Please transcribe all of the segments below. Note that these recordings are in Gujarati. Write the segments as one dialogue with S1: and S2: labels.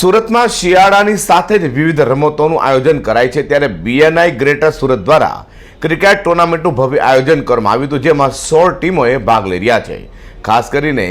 S1: સુરતમાં શિયાળાની સાથે જ વિવિધ રમતોનું આયોજન કરાય છે. ત્યારે બીએનઆઈ ગ્રેટર સુરત દ્વારા ક્રિકેટ ટુર્નામેન્ટનું ભવ્ય આયોજન કરવામાં આવ્યું હતું, જેમાં સોળ ટીમોએ ભાગ લઈ રહ્યા છે. ખાસ કરીને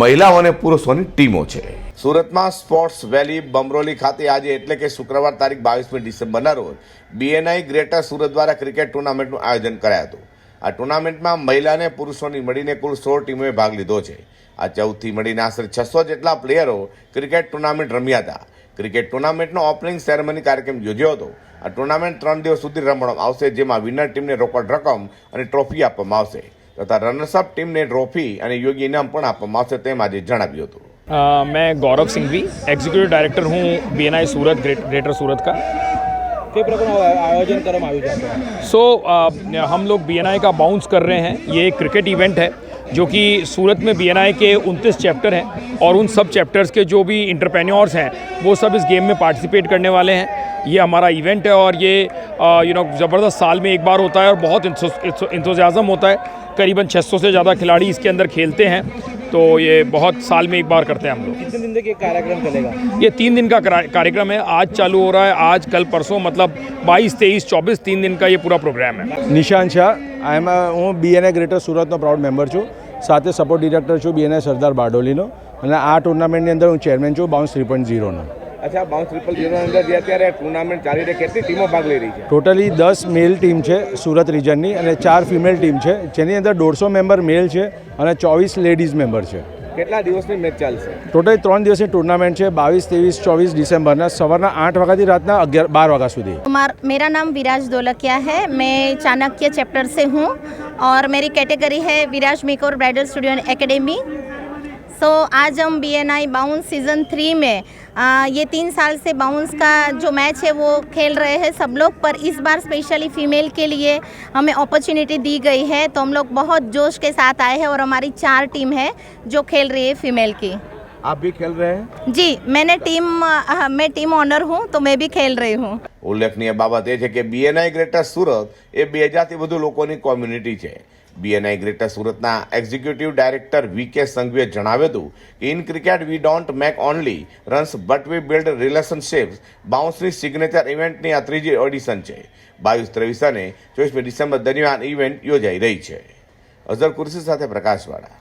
S1: મહિલાઓ અને પુરુષોની ટીમો છે. સુરતમાં સ્પોર્ટ્સ વેલી બમરોલી ખાતે આજે એટલે કે શુક્રવાર તારીખ બાવીસમી ડિસેમ્બરના રોજ બીએનઆઈ ગ્રેટર સુરત દ્વારા ક્રિકેટ ટુર્નામેન્ટનું આયોજન કરાયું હતું. આ ટુર્નામેન્ટમાં મહિલા અને પુરુષોની મળીને કુલ સોળ ટીમોએ ભાગ લીધો છે આ ચૌદથી મળીને આશરે છસો જેટલા પ્લેયરો ક્રિકેટ ટુર્નામેન્ટ રમ્યા હતા ક્રિકેટ ટુર્નામેન્ટનો ઓપનિંગ સેરેમની કાર્યક્રમ યોજ્યો હતો આ ટુર્નામેન્ટ ત્રણ દિવસ સુધી રમવામાં આવશે જેમાં વિનર ટીમને રોકડ રકમ અને ટ્રોફી આપવામાં આવશે તથા રનર્સઅપ ટીમને ટ્રોફી અને યોગ્ય ઇનામ પણ આપવામાં આવશે તેમ આજે જણાવ્યું હતું
S2: अ, मैं गौरव सिंघवी एग्जीक्यूटिव डायरेक्टर हूँ BNI Surat great greater Surat का
S3: आयोजन कर
S2: सो uh, हम लोग बी का बाउंस कर रहे हैं। ये एक क्रिकेट इवेंट है, जो कि सूरत में बी के 29 चैप्टर हैं और उन सब चैप्टर्स के जो भी इंटरप्रेन्योर्स हैं, वो सब इस गेम में पार्टिसिपेट करने वाले हैं। ये हमारा इवेंट है और ये uh, यू नो ज़बरदस्त साल में एक बार होता है और बहुत इंतज़ाज़म होता है। करीबन 600 से ज़्यादा खिलाड़ी इसके अंदर खेलते हैं। तो ये बहुत साल में एक बार करते हैं हम लोग
S3: कितने दिन तक ये कार्यक्रम चलेगा
S2: ये तीन दिन का करा- कार्यक्रम है आज चालू हो रहा है आज कल परसों मतलब 22 तेईस चौबीस तीन दिन का ये पूरा प्रोग्राम है
S4: નિશાંત શાહ આઈ એમ હું બીએનએ ગ્રેટર સુરતનો પ્રાઉડ મેમ્બર છું સાથે સપોર્ટ ડિરેક્ટર છું બીએનએ સરદાર બારડોલીનો અને આ ટુર્નામેન્ટની અંદર હું ચેરમેન છું બાઉન્સ થ્રી પોઈન્ટ ઝીરોનો
S3: અચ્છા બાઉન્સ ટ્રિપલ ઝીરો અંદર જે અત્યારે ટુર્નામેન્ટ ચાલી રહી કેટલી ટીમો ભાગ લઈ રહી છે
S4: ટોટલી દસ મેલ ટીમ છે સુરત રિજનની અને ચાર ફિમેલ ટીમ છે જેની અંદર દોઢસો મેમ્બર મેલ છે અને ચોવીસ લેડીઝ મેમ્બર છે
S3: કેટલા દિવસની મેચ ચાલશે
S4: ટોટલી ત્રણ દિવસની ટુર્નામેન્ટ છે બાવીસ ત્રેવીસ ચોવીસ ડિસેમ્બરના સવારના આઠ વાગ્યાથી रात અગિયાર બાર વાગ્યા સુધી
S5: कुमार मेरा नाम विराज दोलकिया है मैं चाणक्य चैप्टर से हूँ और मेरी कैटेगरी है Viraj makeover bridal studio academy so आज हम B N I bounce season three में आ, ये तीन साल से बाउंस का जो मैच है वो खेल रहे हैं सब लोग पर इस बार स्पेशली फीमेल के लिए हमें अपॉर्चुनिटी दी गई है। तो हम लोग बहुत जोश के साथ आए हैं और हमारी चार टीम है जो खेल रही है फीमेल की।
S4: આપ ભી ખેલ રહે હૈ
S5: जी मैंने टीम अ, मैं टीम ऑनर हूँ तो मैं भी खेल रही हूँ
S1: ઉલ્લેખનીય બાબત એ છે કે બીએનઆઈ ગ્રેટર સુરત એ બે હજારથી વધુ લોકોની કોમ્યુનિટી છે બીએનઆઈ ગ્રેટર સુરતના એક્ઝિક્યુટિવ ડાયરેક્ટર વી કે સંઘવીએ જણાવ્યું હતું કે in cricket we don't make only runs but we build relationships બાઉન્સની signature ઇવેન્ટની આ ત્રીજી ઓડિશન છે બાવીસ ત્રેવીસ અને ચોવીસમી ડિસેમ્બર દરમિયાન ઇવેન્ટ યોજાઈ રહી છે અઝર કુર્સી સાથે પ્રકાશવાળા